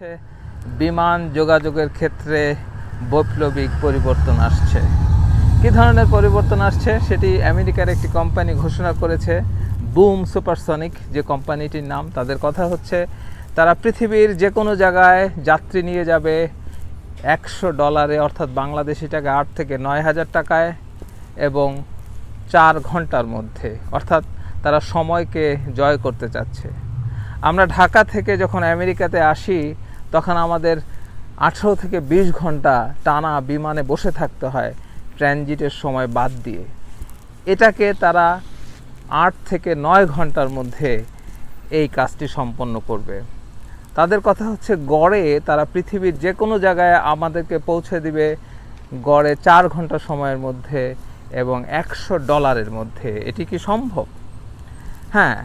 হচ্ছে বিমান যোগাযোগের ক্ষেত্রে বৈপ্লবিক পরিবর্তন আসছে। কি ধরনের পরিবর্তন আসছে? সেটি আমেরিকার একটি কোম্পানি ঘোষণা করেছে, বুম সুপারসনিক। যে কোম্পানিটির নাম, তাদের কথা হচ্ছে, তারা পৃথিবীর যে কোনো জায়গায় যাত্রী নিয়ে যাবে একশো ডলারে, অর্থাৎ বাংলাদেশি টাকা আট থেকে নয় হাজার টাকায় এবং চার ঘণ্টার মধ্যে, অর্থাৎ তারা সময়কে জয় করতে চাচ্ছে। আমরা ঢাকা থেকে যখন আমেরিকাতে আসি তখন আমাদের আঠেরো থেকে বিশ ঘণ্টা টানা বিমানে বসে থাকতে হয় ট্রানজিটের সময় বাদ দিয়ে। এটাকে তারা আট থেকে নয় ঘণ্টার মধ্যে এই কাজটি সম্পন্ন করবে। তাদের কথা হচ্ছে গড়ে তারা পৃথিবীর যে কোনো জায়গায় আমাদেরকে পৌঁছে দিবে গড়ে চার ঘণ্টা সময়ের মধ্যে এবং একশো ডলারের মধ্যে। এটি কি সম্ভব? হ্যাঁ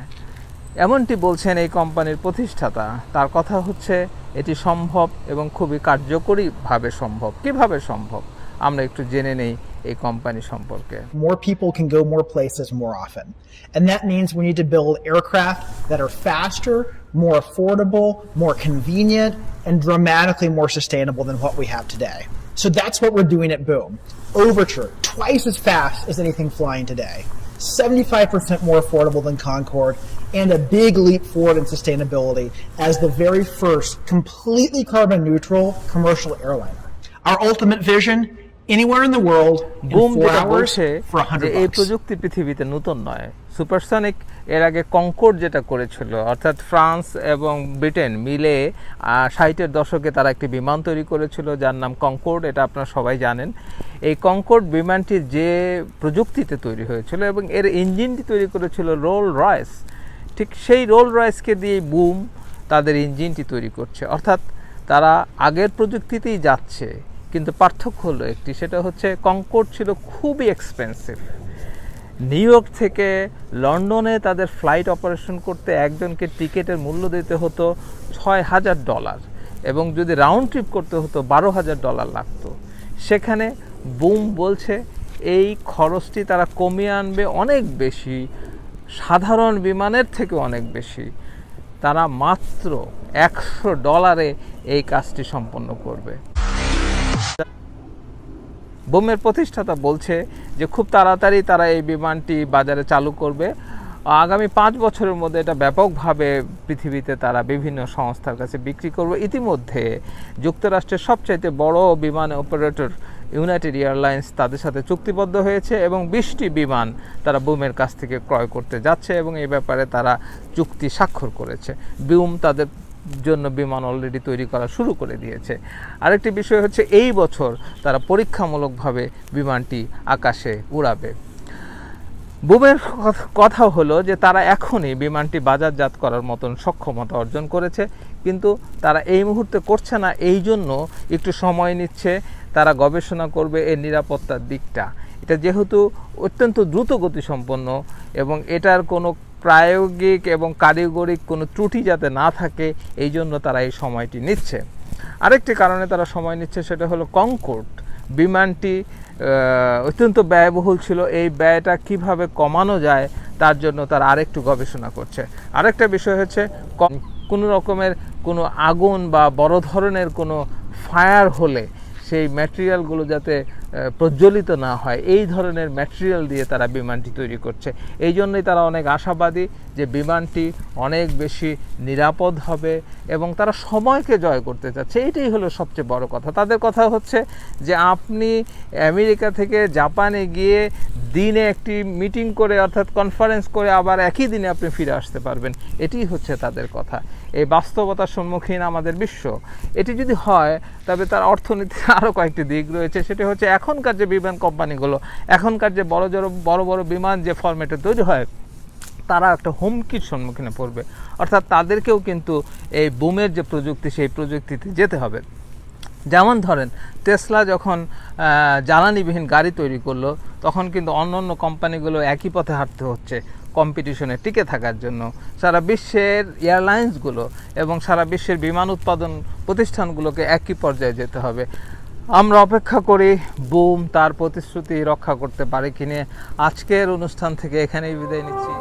এমনটি বলছেন এই কোম্পানির প্রতিষ্ঠাতা তার কথা হচ্ছে এটি সম্ভব এবং খুবই কার্যকরীভাবে সম্ভব কীভাবে সম্ভব আমরা একটু জেনে নেই এই কোম্পানি সম্পর্কে more people can go more places more often. And that means we need to build aircraft that are faster, more affordable, more convenient, and dramatically more sustainable than what we have today. So that's what we're doing at Boom. Overture, twice as fast as anything flying today. 75% more affordable than Concorde, and a big leap forward in sustainability as the very first completely carbon neutral commercial airliner. Our ultimate vision anywhere in the world in four hours for যে 100 এই. প্রযুক্তি পৃথিবীতে নতুন নয় supersonic এর আগে কঙ্কর্ড যেটা করেছিল অর্থাৎ ফ্রান্স এবং ব্রিটেন মিলে ষাটের দশকে তারা একটি বিমান তৈরি করেছিল যার নাম কঙ্কর্ড এটা আপনারা সবাই জানেন এই কঙ্কর্ড বিমানটি যে প্রযুক্তিতে তৈরি হয়েছিল এবং এর ইঞ্জিনটি তৈরি করেছিল রোল রয়েস ঠিক সেই রোল রয়েসকে দিয়ে বুম তাদের ইঞ্জিনটি তৈরি করছে। অর্থাৎ তারা আগের প্রযুক্তিতেই যাচ্ছে, কিন্তু পার্থক্য হলো একটি, সেটা হচ্ছে কঙ্কর্ড ছিল খুবই এক্সপেন্সিভ নিউ ইয়র্ক থেকে লন্ডনে তাদের ফ্লাইট অপারেশন করতে একজনকে টিকিটের মূল্য দিতে হতো ছয় হাজার ডলার এবং যদি রাউন্ড ট্রিপ করতে হতো বারো হাজার ডলার লাগতো। সেখানে বুম বলছে, এই খরচটি তারা কমিয়ে আনবে অনেক বেশি সাধারণ বিমানের থেকে অনেক বেশি। তারা মাত্র একশো ডলারে এই কাজটি সম্পন্ন করবে। বোমের প্রতিষ্ঠাতা বলছে যে, খুব তাড়াতাড়ি তারা এই বিমানটি বাজারে চালু করবে। আগামী পাঁচ বছরের মধ্যে এটা ব্যাপকভাবে পৃথিবীতে তারা বিভিন্ন সংস্থার কাছে বিক্রি করবে। ইতিমধ্যে যুক্তরাষ্ট্রের সবচাইতে বড় বিমান অপারেটর ইউনাইটেড এয়ারলাইন্স তাদের সাথে চুক্তিবদ্ধ হয়েছে এবং বিশটি বিমান তারা বুমের কাছ থেকে ক্রয় করতে যাচ্ছে এবং এই ব্যাপারে তারা চুক্তি স্বাক্ষর করেছে। বুম তাদের জন্য বিমান অলরেডি তৈরি করা শুরু করে দিয়েছে। আরেকটি বিষয় হচ্ছে, এই বছর তারা পরীক্ষামূলকভাবে বিমানটি আকাশে উড়াবে। বুমের কথ- হলো যে তারা এখনই বিমানটি বাজারজাত করার মতন সক্ষমতা অর্জন করেছে, কিন্তু তারা এই মুহূর্তে করছে না, এই জন্য একটু সময় নিচ্ছে, তারা গবেষণা করবে এর নিরাপত্তার দিকটা। এটা যেহেতু অত্যন্ত দ্রুত গতিসম্পন্ন এবং এটার কোনো প্রায়োগিক এবং কারিগরিক কোনো ত্রুটি যাতে না থাকে, এই জন্য তারা এই সময়টি নিচ্ছে। আরেকটি কারণে তারা সময় নিচ্ছে সেটা হলো কঙ্কোর্ট বিমানটি অত্যন্ত ব্যয়বহুল ছিল। এই ব্যয়টা কীভাবে কমানো যায়, তার জন্য তার আরেকটু গবেষণা করছে। আরেকটা বিষয় হচ্ছে কোনো রকমের কোনো আগুন বা বড় ধরনের কোনো ফায়ার হলে সেই ম্যাটেরিয়ালগুলো যাতে প্রজ্বলিত না হয়। এই ধরনের ম্যাটেরিয়াল দিয়ে তারা বিমানটি তৈরি করছে। এই জন্যই তারা অনেক আশাবাদী যে বিমানটি অনেক বেশি নিরাপদ হবে এবং তারা সময়কে জয় করতে চাচ্ছে। এটাই হলো সবচেয়ে বড় কথা। তাদের কথা হচ্ছে যে, আপনি আমেরিকা থেকে জাপানে গিয়ে দিনে একটি মিটিং করে, অর্থাৎ কনফারেন্স করে আবার একই দিনে আপনি ফিরে আসতে পারবেন। এটিই হচ্ছে তাদের কথা। এই বাস্তবতার সম্মুখীন আমাদের বিশ্ব। এটি যদি হয়, তবে তার অর্থনীতির আরও কয়েকটি দিক রয়েছে। সেটি হচ্ছে এখনকার যে বিমান কোম্পানিগুলো, এখনকার যে বড় জড়ো, বড় বড় বিমান যে ফরম্যাটে তৈরি হয়, তারা একটা হুমকির সম্মুখীনে পড়বে। অর্থাৎ তাদেরকেও কিন্তু এই বুমের যে প্রযুক্তি, সেই প্রযুক্তিতে যেতে হবে। যেমন ধরেন টেসলা যখন জ্বালানিবিহীন গাড়ি তৈরি করল, তখন কিন্তু অন্য অন্য কোম্পানিগুলো একই পথে হাঁটতে হচ্ছে কম্পিটিশনে টিকে থাকার জন্য। সারা বিশ্বের এয়ারলাইন্সগুলো এবং সারা বিশ্বের বিমান উৎপাদন প্রতিষ্ঠানগুলোকে একই পর্যায়ে যেতে হবে। আমরা অপেক্ষা করি বুম, তার প্রতিশ্রুতি রক্ষা করতে পারে কিনে। আজকের অনুষ্ঠান থেকে এখানেই বিদায় নিচ্ছি।